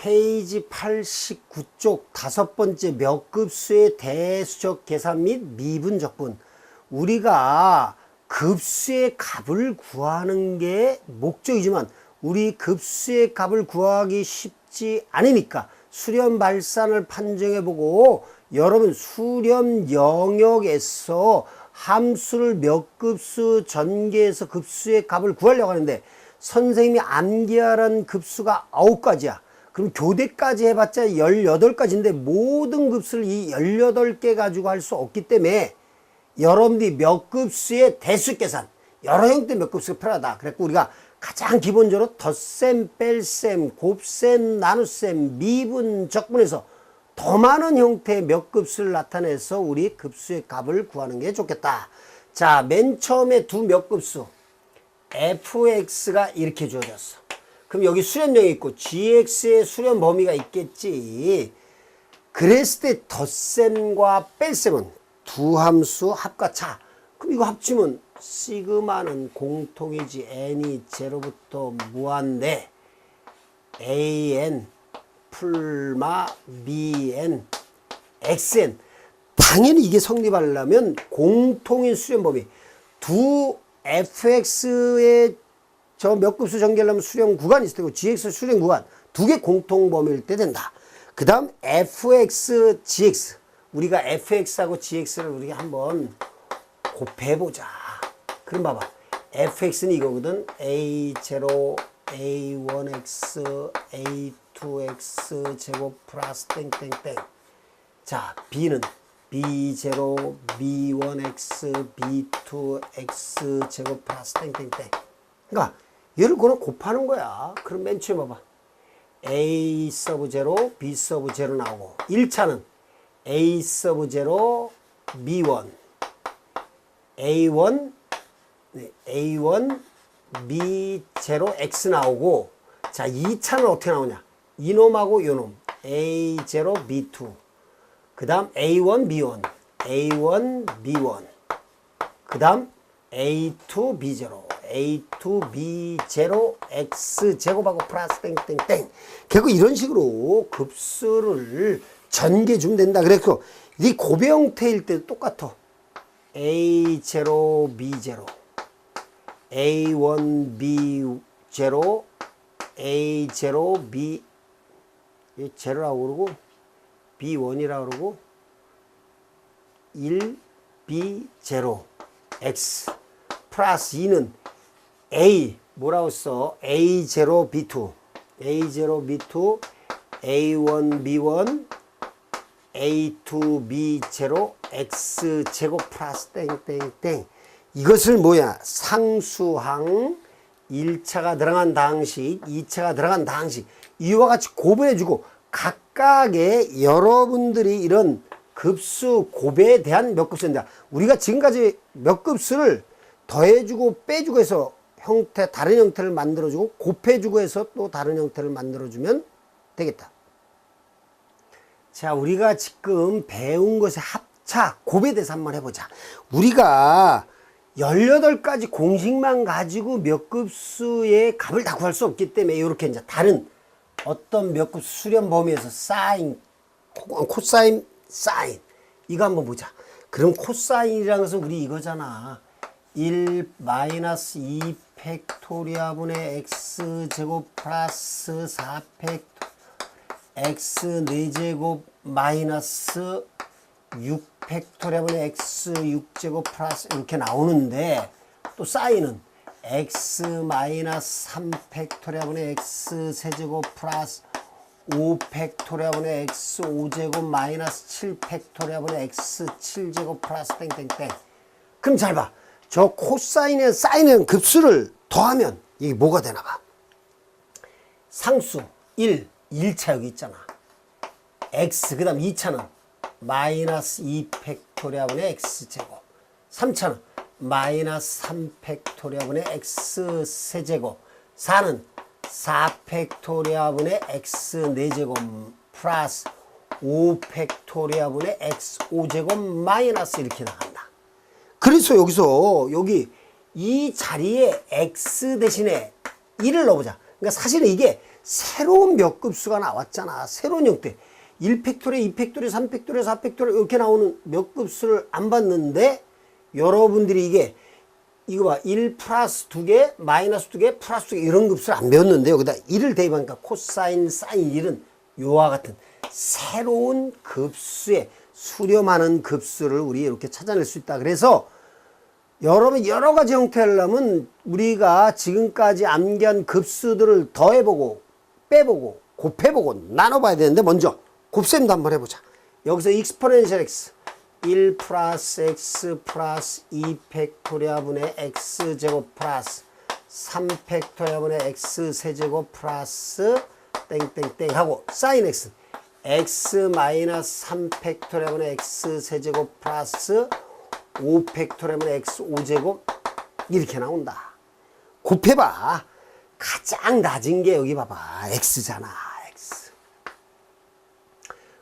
페이지 89쪽 다섯 번째 몇 급수의 대수적 계산 및 미분 적분. 우리가 급수의 값을 구하는 게 목적이지만 우리 급수의 값을 구하기 쉽지 않으니까 수렴 발산을 판정해 보고 여러분 수렴 영역에서 함수를 몇 급수 전개해서 급수의 값을 구하려고 하는데 선생님이 암기하라는 급수가 아홉 가지야. 그럼 교대까지 해봤자 18가지인데 모든 급수를 이 18개 가지고 할 수 없기 때문에 여러분들이 몇 급수의 대수 계산, 여러 형태의 몇 급수가 필요하다. 그래서 우리가 가장 기본적으로 덧셈, 뺄셈, 곱셈, 나눗셈, 미분, 적분에서 더 많은 형태의 몇 급수를 나타내서 우리 급수의 값을 구하는 게 좋겠다. 자, 맨 처음에 두 몇 급수. fx가 이렇게 주어졌어. 그럼 여기 수렴령이 있고 gx의 수렴 범위가 있겠지. 그랬을 때 덧셈과 뺄셈은 두 함수 합과 차. 그럼 이거 합치면 시그마는 공통이지 n이 제로부터 무한대 an 풀마 bn xn 당연히 이게 성립하려면 공통인 수렴 범위 두 fx의 저 몇 급수 전개하려면 수렴 구간이 있을 테고 gx 수렴 구간 두 개 공통 범위일 때 된다. 그 다음 fx, gx 우리가 fx하고 gx를 우리가 한번 곱해보자. 그럼 봐봐. fx는 이거거든. a0, a1x, a2x 제곱 플러스 땡땡땡. 자, b는 b0, b1x, b2x 제곱 플러스 땡땡땡. 그러니까 얘를 그냥 곱하는 거야. 그럼 맨 처음에 봐봐. a 서브 제로, b 서브 제로 나오고 1차는 a 서브 제로, b1 a1 네, a1 b0 x 나오고 자 2차는 어떻게 나오냐? 이놈하고 요놈. A0 b2 그 다음 a1 b1 a1 b1 그 다음 a2 b0 a2 b0 x 제곱하고 플러스 땡땡땡. 결국 이런 식으로 급수를 전개 주면 된다. 그래서 이 고배 형태일 때도 똑같아. A0 b0 a1 b0 a0 b 이 제로라고 그러고 b1이라고 그러고 1 b0 x. 플러스 2는 a 뭐라고 써 a0 b2 a0 b2 a1 b1 a2 b0 x 제곱 플러스 땡땡땡. 이것을 뭐야? 상수항 1차가 들어간 당식 2차가 들어간 당식. 이와 같이 고분해 주고 각각의 여러분들이 이런 급수 고배에 대한 몇 급수인데 우리가 지금까지 몇 급수를 더해주고 빼주고 해서 형태 다른 형태를 만들어주고 곱해주고 해서 또 다른 형태를 만들어주면 되겠다. 자, 우리가 지금 배운 것의 합차, 곱에 대해서 한번 해보자. 우리가 18가지 공식만 가지고 몇 급수의 값을 다 구할 수 없기 때문에 이렇게 이제 다른 어떤 몇 급수 수렴 범위에서 사인, 코- 코사인, 사인. 이거 한번 보자. 그럼 코사인이라는 것은 우리 이거잖아. 1 마이너스 2 팩토리아 분의 x 제곱 플러스 4 팩토 x 4제곱 마이너스 6 팩토리아 분의 x 6제곱 플러스 이렇게 나오는데 또 사인은 x 마이너스 3 팩토리아 분의 x 세제곱 플러스 5 팩토리아 분의 x 5제곱 마이너스 7 팩토리아 분의 x 7제곱 플러스 땡땡땡 그럼 잘 봐. 저 코사인에 사인에 급수를 더하면 이게 뭐가 되나 봐. 상수 1, 1차 여기 있잖아. x 그 다음 2차는 마이너스 2 팩토리아분의 x 제곱 3차는 마이너스 3 팩토리아분의 x 세제곱 4는 4 팩토리아분의 x 4제곱 플러스 5 팩토리아분의 x 5제곱 마이너스 이렇게 나간다. 그래서 여기서 여기 이 자리에 x 대신에 1을 넣어보자. 그러니까 사실은 이게 새로운 몇 급수가 나왔잖아. 새로운 형태. 1팩토리에 2팩토리에 3팩토리에 4팩토리에 이렇게 나오는 몇 급수를 안 봤는데 여러분들이 이게 이거 봐. 1 플러스 2개, 마이너스 2개, 플러스 2개 이런 급수를 안 배웠는데 여기다 1을 대입하니까 코사인, 사인 1은 요와 같은 새로운 급수에 수렴하는 급수를 우리 이렇게 찾아낼 수 있다. 그래서 여러분 여러 가지 형태를 하면 우리가 지금까지 암기한 급수들을 더해보고 빼보고 곱해보고 나눠봐야 되는데 먼저 곱셈도 한번 해보자. 여기서 익스포넨셜 x 1 플러스 x 플러스 2 팩토리아 분의 x 제곱 플러스 3 팩토리아 분의 x 세제곱 플러스 땡땡땡 하고 사인 x x 마이너스 3 팩토리아분의 x 세제곱 플러스 5 팩토리아분의 x 5제곱 이렇게 나온다. 곱해봐. 가장 낮은 게 여기 봐봐. x잖아. x.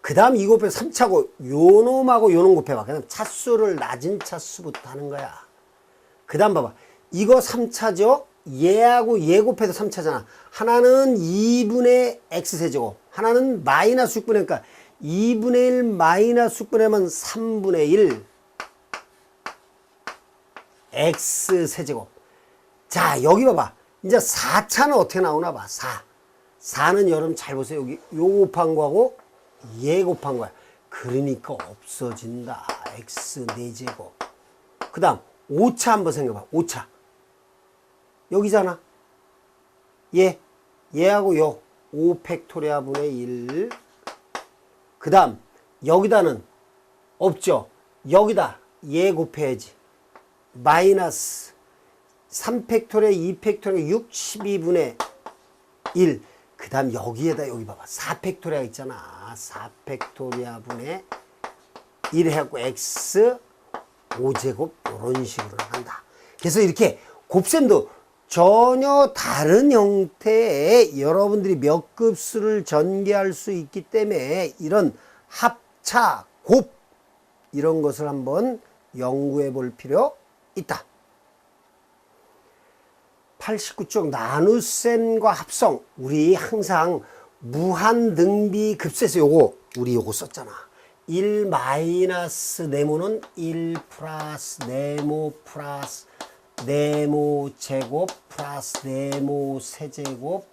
그 다음 2 곱해 3차고 요 놈하고 요 놈 곱해봐. 그냥 차수를 낮은 차수부터 하는 거야. 그 다음 봐봐. 이거 3차죠? 얘하고 얘 곱해도 3차잖아. 하나는 2분의 x세제곱. 하나는 마이너스 6분의 그러니까 2분의 1 마이너스 6분의 3분의 1 x 세제곱. 자, 여기 봐봐. 이제 4차는 어떻게 나오나 봐. 4. 4는 여러분 잘 보세요. 여기 요 곱한 거하고 얘 곱한 거야. 그러니까 없어진다. x 4제곱. 그 다음 5차 한번 생각해봐. 5차. 여기잖아. 얘. 얘하고 요. 5 팩토리아 분의 1. 그 다음 여기다는 없죠. 여기다 얘 곱해야지. 마이너스 3 팩토리에 2팩토리에 62분의 1. 그 다음 여기에다 여기 봐봐. 4 팩토리아 있잖아. 4 팩토리아 분의 1 해갖고 x 5제곱 이런 식으로 한다. 그래서 이렇게 곱셈도 전혀 다른 형태의 여러분들이 몇 급수를 전개할 수 있기 때문에 이런 합차, 곱 이런 것을 한번 연구해 볼 필요 있다. 89쪽 나눗셈과 합성 우리 항상 무한 등비 급수에서 요거 우리 요거 썼잖아. 1 마이너스 네모는 1 플러스 네모 플러스 네모 제곱 플러스 네모 세제곱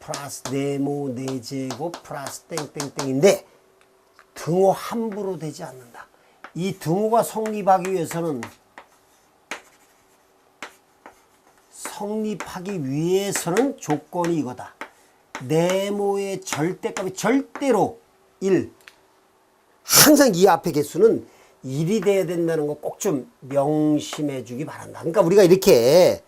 플러스 네모 네제곱 플러스 땡땡땡인데 등호 함부로 되지 않는다. 이 등호가 성립하기 위해서는 성립하기 위해서는 조건이 이거다. 네모의 절대값이 절대로 1. 항상 이 앞에 개수는 1이 돼야 된다는 거 꼭 좀 명심해 주기 바란다. 그러니까 우리가 이렇게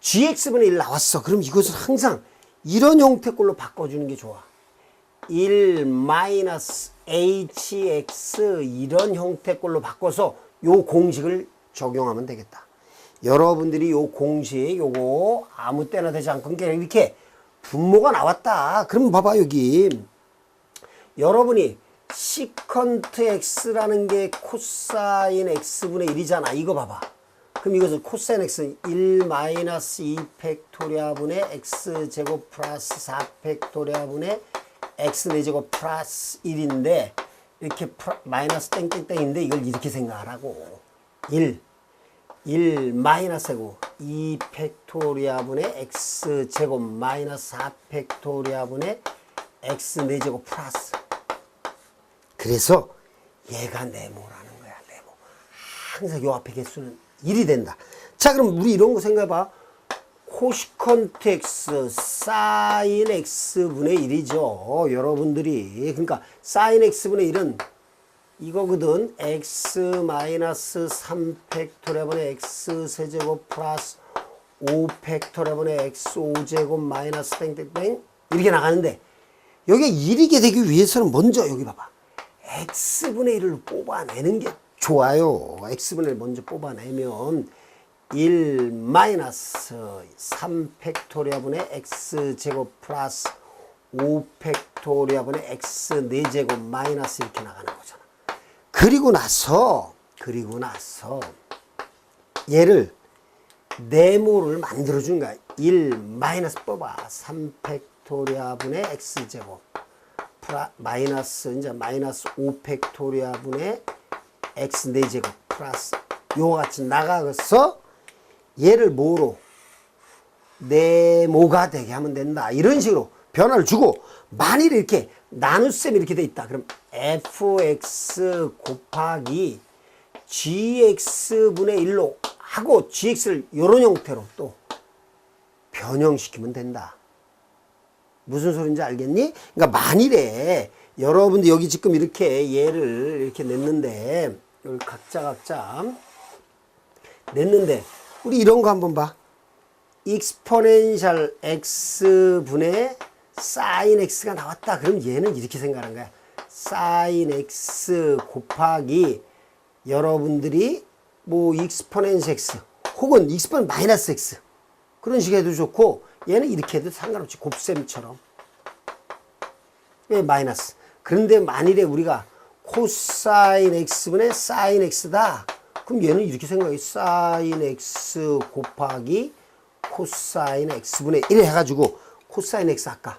gx분의 1 나왔어. 그럼 이것을 항상 이런 형태 걸로 바꿔주는 게 좋아. 1 마이너스 hx 이런 형태 걸로 바꿔서 요 공식을 적용하면 되겠다. 여러분들이 요 공식 요거 아무 때나 되지 않고 그냥 이렇게 분모가 나왔다. 그럼 봐봐 여기 여러분이 시컨트 x라는 게 코사인 x분의 1이잖아. 이거 봐봐. 그럼 이것을 코사인 x 1 마이너스 2 팩토리아 분의 x 제곱 플러스 4 팩토리아 분의 x 4제곱 플러스 1인데 이렇게 마이너스 땡땡땡인데 이걸 이렇게 생각하라고. 1 1 마이너스고 2 팩토리아 분의 x 제곱 마이너스 4 팩토리아 분의 x 4제곱 플러스 그래서 얘가 네모라는 거야 네모. 항상 요 앞에 개수는 1이 된다. 자 그럼 우리 이런 거 생각해봐. 코시컨트 x 사인 x분의 1이죠 여러분들이. 그러니까 사인 x분의 1은 이거거든. x 마이너스 3 팩토리아분의 x 세제곱 플러스 5 팩토리아분의 x 5제곱 마이너스 땡땡땡. 이렇게 나가는데 여기 1이게 되기 위해서는 먼저 여기 봐봐. X분의 1을 뽑아내는 게 좋아요. x분의 1 먼저 뽑아내면 1 마이너스 3 팩토리아 분의 x 제곱 플러스 5 팩토리아 분의 x 4제곱 마이너스 이렇게 나가는 거잖아. 그리고 나서 그리고 나서 얘를 네모를 만들어 준 거야. 1 마이너스 뽑아 3 팩토리아 분의 x제곱 플라, 마이너스 이제 마이너스 5팩토리아 분의 x 4제곱 플러스 요와 같이 나가서 얘를 뭐로 네모가 되게 하면 된다. 이런 식으로 변화를 주고 만일 이렇게 나눗셈 이렇게 돼 있다. 그럼 fx 곱하기 gx분의 1로 하고 gx를 이런 형태로 또 변형시키면 된다. 무슨 소린지 알겠니? 그러니까 만일에 여러분들 여기 지금 이렇게 얘를 이렇게 냈는데 각자 각자 냈는데 우리 이런 거 한번 봐. 익스포넨셜 x분의 사인 x가 나왔다. 그럼 얘는 이렇게 생각하는 거야. 사인 x 곱하기 여러분들이 뭐 익스포넨셜 x 혹은 익스포넨 마이너스 x 그런 식으로 해도 좋고 얘는 이렇게 해도 상관없지. 곱셈처럼. 왜 마이너스? 그런데 만일에 우리가 코사인 x분의 사인 x다. 그럼 얘는 이렇게 생각해. 사인 x 곱하기 코사인 x분의 1 해가지고 코사인 x 아까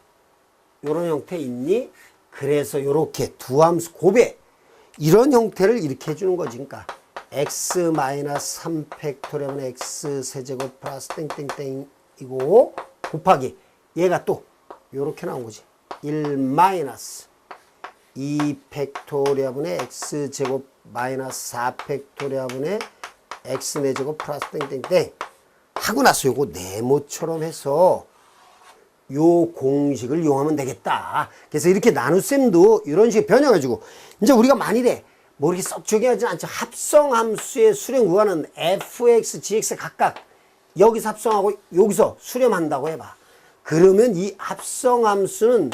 요런 형태 있니? 그래서 요렇게 두 함수 곱해 이런 형태를 이렇게 해주는 거지. 그러니까 x 마이너스 3 팩토리아분의 x 세제곱 플러스 땡땡땡이고 곱하기 얘가 또 요렇게 나온 거지. 1 마이너스 2 팩토리아 분의 x 제곱 마이너스 4 팩토리아 분의 x 4제곱 플러스 땡땡땡 하고 나서 요거 네모처럼 해서 요 공식을 이용하면 되겠다. 그래서 이렇게 나눗셈도 이런 식의 변형해주고 이제 우리가 만일에 뭐 이렇게 썩 중요하지 않죠. 합성함수의 수렴 구간은 fx, gx 각각 여기서 합성하고 여기서 수렴한다고 해봐. 그러면 이 합성함수는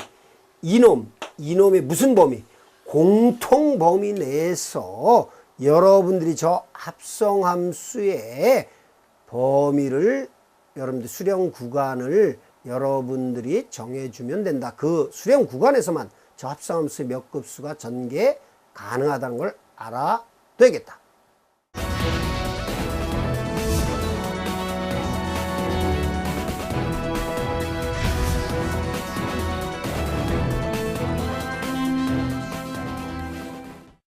이놈, 이놈의 무슨 범위? 공통 범위 내에서 여러분들이 저 합성함수의 범위를 여러분들 수령 구간을 여러분들이 정해주면 된다. 그 수령 구간에서만 저 합성함수의 몇 급수가 전개 가능하다는 걸 알아야겠다.